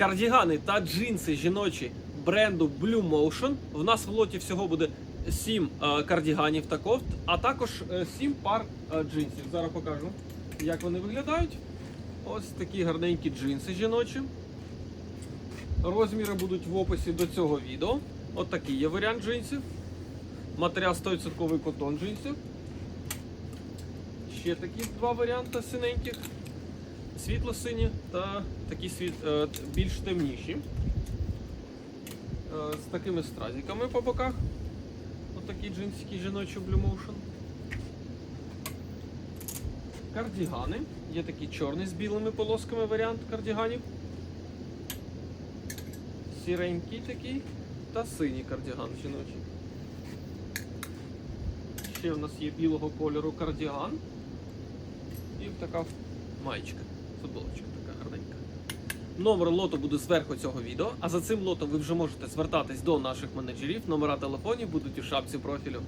Кардігани та джинси жіночі бренду Blue Motion. В нас в лоті всього буде 7 е, кардіганів та кофт, а також 7 пар е, джинсів. Зараз покажу, як вони виглядають. Ось такі гарненькі джинси жіночі. Розміри будуть в описі до цього відео. От такий є варіант джинсів. Матеріал 100% котон джинсів. Ще такі два варіанти синеньких. Світло-сині та такі світ, е, більш темніші. Е, з такими стразиками по боках. Ось такі джинсики жіночі Blue Motion. Кардігани. Є такий чорний з білими полосками варіант кардіганів. Сіренький такий та синій кардіган жіночий. Ще в нас є білого кольору кардіган. І така маєчка, футболочка така гарненька. Номер лоту буде зверху цього відео, а за цим лотом ви вже можете звертатись до наших менеджерів. Номера телефонів будуть у шапці профілю.